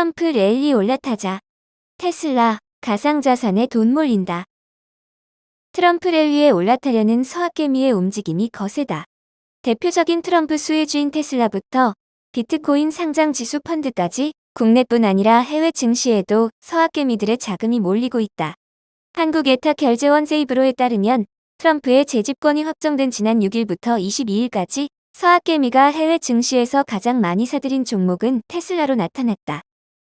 트럼프 랠리 올라타자. 테슬라, 가상자산에 돈 몰린다. 트럼프 랠리에 올라타려는 서학개미의 움직임이 거세다. 대표적인 트럼프 수혜주인 테슬라부터 비트코인 상장 지수 펀드까지 국내뿐 아니라 해외 증시에도 서학개미들의 자금이 몰리고 있다. 한국 예탁 결제원 세이브로에 따르면 트럼프의 재집권이 확정된 지난 6일부터 22일까지 서학개미가 해외 증시에서 가장 많이 사들인 종목은 테슬라로 나타났다.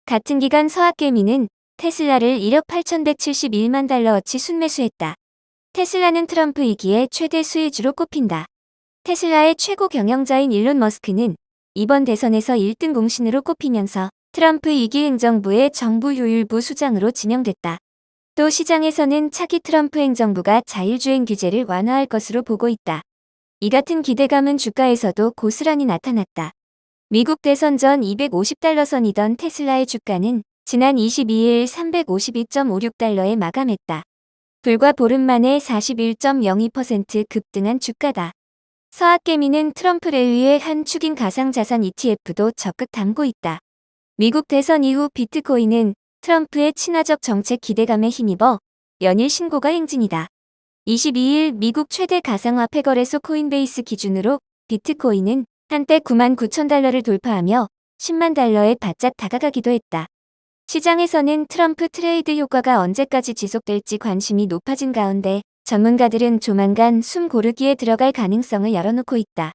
같은 기간 서학개미는 테슬라를 1억 8,171만 달러어치 순매수했다. 테슬라는 트럼프 2기의 최대 수혜주로 꼽힌다. 테슬라의 최고 경영자인 일론 머스크는 이번 대선에서 1등 공신으로 꼽히면서 트럼프 2기 행정부의 정부 효율부 수장으로 지명됐다. 또 시장에서는 차기 트럼프 행정부가 자율주행 규제를 완화할 것으로 보고 있다. 이 같은 기대감은 주가에서도 고스란히 나타났다. 미국 대선 전 250달러 선이던 테슬라의 주가는 지난 22일 352.56달러에 마감했다. 불과 보름 만에 41.02% 급등한 주가다. 서학개미는 트럼프 랠리의 한 축인 가상자산 ETF도 적극 담고 있다. 미국 대선 이후 비트코인은 트럼프의 친화적 정책 기대감에 힘입어 연일 신고가 행진이다. 22일 미국 최대 가상화폐 거래소 코인베이스 기준으로 비트코인은 한때 9만 9천 달러를 돌파하며 10만 달러에 바짝 다가가기도 했다. 시장에서는 트럼프 트레이드 효과가 언제까지 지속될지 관심이 높아진 가운데 전문가들은 조만간 숨 고르기에 들어갈 가능성을 열어놓고 있다.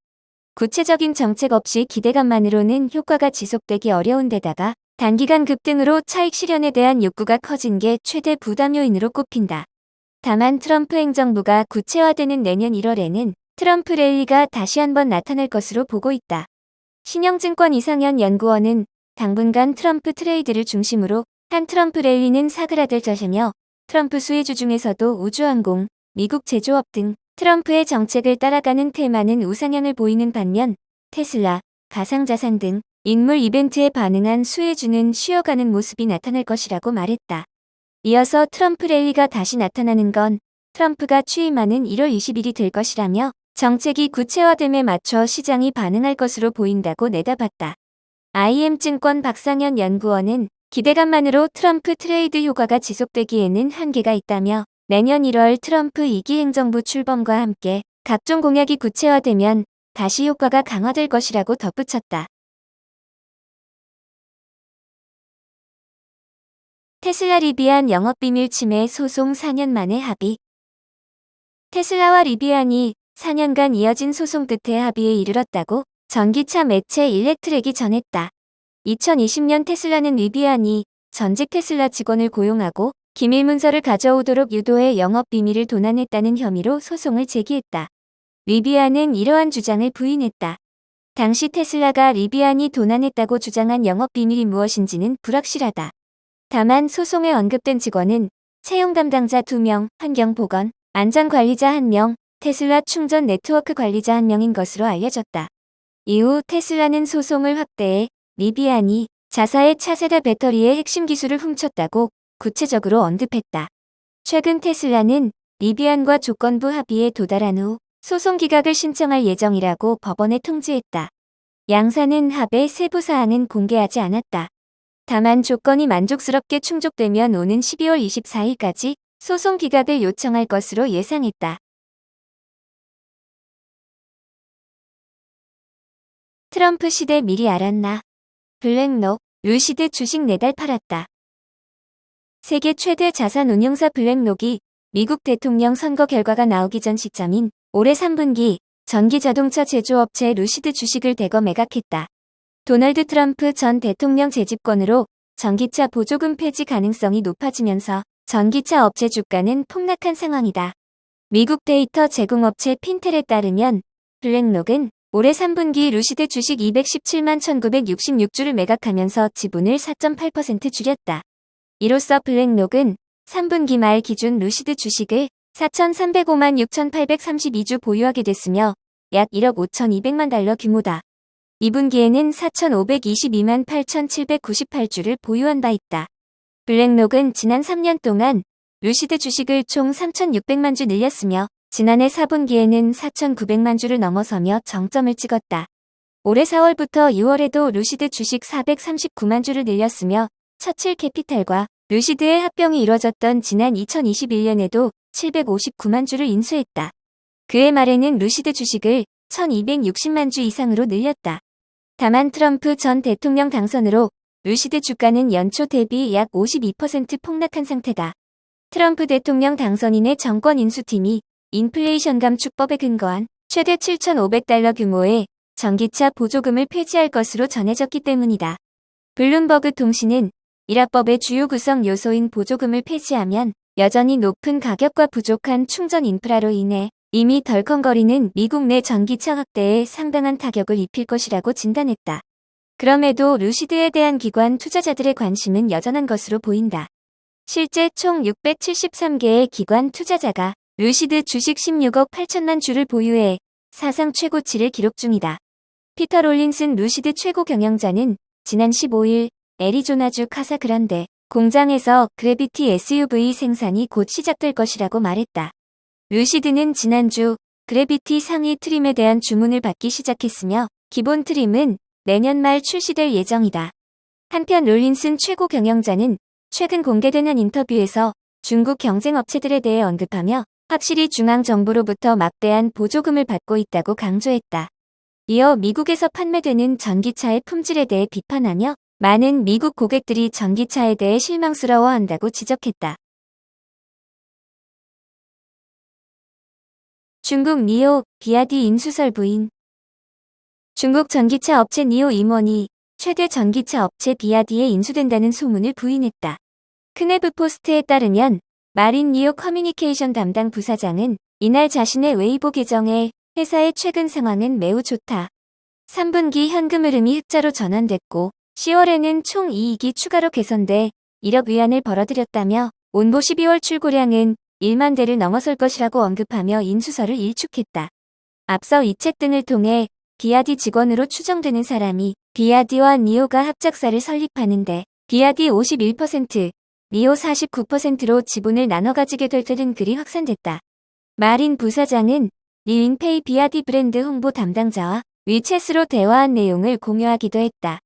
구체적인 정책 없이 기대감만으로는 효과가 지속되기 어려운 데다가 단기간 급등으로 차익 실현에 대한 욕구가 커진 게 최대 부담 요인으로 꼽힌다. 다만 트럼프 행정부가 구체화되는 내년 1월에는 트럼프 랠리가 다시 한번 나타날 것으로 보고 있다. 신영증권 이상현 연구원은 당분간 트럼프 트레이드를 중심으로 한 트럼프 랠리는 사그라들 것이며 트럼프 수혜주 중에서도 우주항공, 미국 제조업 등 트럼프의 정책을 따라가는 테마는 우상향을 보이는 반면 테슬라, 가상자산 등 인물 이벤트에 반응한 수혜주는 쉬어가는 모습이 나타날 것이라고 말했다. 이어서 트럼프 랠리가 다시 나타나는 건 트럼프가 취임하는 1월 20일이 될 것이라며 정책이 구체화됨에 맞춰 시장이 반응할 것으로 보인다고 내다봤다. IM증권 박상현 연구원은 기대감만으로 트럼프 트레이드 효과가 지속되기에는 한계가 있다며 내년 1월 트럼프 2기 행정부 출범과 함께 각종 공약이 구체화되면 다시 효과가 강화될 것이라고 덧붙였다. 테슬라 리비안 영업비밀 침해 소송 4년 만에 합의 테슬라와 리비안이 4년간 이어진 소송 끝에 합의에 이르렀다고 전기차 매체 일렉트렉이 전했다. 2020년 테슬라는 리비안이 전직 테슬라 직원을 고용하고 기밀 문서를 가져오도록 유도해 영업 비밀을 도난했다는 혐의로 소송을 제기했다. 리비안은 이러한 주장을 부인했다. 당시 테슬라가 리비안이 도난했다고 주장한 영업 비밀이 무엇인지는 불확실하다. 다만 소송에 언급된 직원은 채용 담당자 2명, 환경보건, 안전관리자 1명, 테슬라 충전 네트워크 관리자 1명인 것으로 알려졌다. 이후 테슬라는 소송을 확대해 리비안이 자사의 차세대 배터리의 핵심 기술을 훔쳤다고 구체적으로 언급했다. 최근 테슬라는 리비안과 조건부 합의에 도달한 후 소송 기각을 신청할 예정이라고 법원에 통지했다. 양사는 합의 세부 사항은 공개하지 않았다. 다만 조건이 만족스럽게 충족되면 오는 12월 24일까지 소송 기각을 요청할 것으로 예상했다. 트럼프 시대 미리 알았나? 블랙록, 루시드 주식 4달 팔았다. 세계 최대 자산 운용사 블랙록이 미국 대통령 선거 결과가 나오기 전 시점인 올해 3분기 전기 자동차 제조업체 루시드 주식을 대거 매각했다. 도널드 트럼프 전 대통령 재집권으로 전기차 보조금 폐지 가능성이 높아지면서 전기차 업체 주가는 폭락한 상황이다. 미국 데이터 제공업체 핀텔에 따르면 블랙록은 올해 3분기 루시드 주식 217만 1966주를 매각하면서 지분을 4.8% 줄였다. 이로써 블랙록은 3분기 말 기준 루시드 주식을 4,305만 6,832주 보유하게 됐으며 약 1억 5,200만 달러 규모다. 2분기에는 4,522만 8,798주를 보유한 바 있다. 블랙록은 지난 3년 동안 루시드 주식을 총 3,600만 주 늘렸으며 지난해 4분기에는 4,900만 주를 넘어서며 정점을 찍었다. 올해 4월부터 6월에도 루시드 주식 439만 주를 늘렸으며 처칠 캐피탈과 루시드의 합병이 이뤄졌던 지난 2021년에도 759만 주를 인수했다. 그해 말에는 루시드 주식을 1260만 주 이상으로 늘렸다. 다만 트럼프 전 대통령 당선으로 루시드 주가는 연초 대비 약 52% 폭락한 상태다. 트럼프 대통령 당선인의 정권 인수팀이 인플레이션 감축법에 근거한 최대 7,500달러 규모의 전기차 보조금을 폐지할 것으로 전해졌기 때문이다. 블룸버그 통신은 일합법의 주요 구성 요소인 보조금을 폐지하면 여전히 높은 가격과 부족한 충전 인프라로 인해 이미 덜컹거리는 미국 내 전기차 확대에 상당한 타격을 입힐 것이라고 진단했다. 그럼에도 루시드에 대한 기관 투자자들의 관심은 여전한 것으로 보인다. 실제 총 673개의 기관 투자자가 루시드 주식 16억 8천만 주를 보유해 사상 최고치를 기록 중이다. 피터 롤린슨 루시드 최고 경영자는 지난 15일 애리조나주 카사그란데 공장에서 그래비티 SUV 생산이 곧 시작될 것이라고 말했다. 루시드는 지난주 그래비티 상위 트림에 대한 주문을 받기 시작했으며 기본 트림은 내년 말 출시될 예정이다. 한편 롤린슨 최고 경영자는 최근 공개된 한 인터뷰에서 중국 경쟁 업체들에 대해 언급하며 확실히 중앙정부로부터 막대한 보조금을 받고 있다고 강조했다. 이어 미국에서 판매되는 전기차의 품질에 대해 비판하며 많은 미국 고객들이 전기차에 대해 실망스러워한다고 지적했다. 중국 니오 비아디 인수설 부인 중국 전기차 업체 니오 임원이 최대 전기차 업체 비아디에 인수된다는 소문을 부인했다. 크네브 포스트에 따르면 마린 니오 커뮤니케이션 담당 부사장은 이날 자신의 웨이보 계정에 회사의 최근 상황은 매우 좋다. 3분기 현금 흐름이 흑자로 전환됐고 10월에는 총 이익이 추가로 개선돼 1억 위안을 벌어들였다며 온보 12월 출고량은 1만 대를 넘어설 것이라고 언급하며 인수설을 일축했다. 앞서 이 책 등을 통해 비아디 직원으로 추정되는 사람이 비아디와 니오가 합작사를 설립하는데 비아디 51%, 니오 49%로 지분을 나눠 가지게 될 때는 글이 확산됐다. 마린 부사장은 리윈페이 비아디 브랜드 홍보 담당자와 위챗으로 대화한 내용을 공유하기도 했다.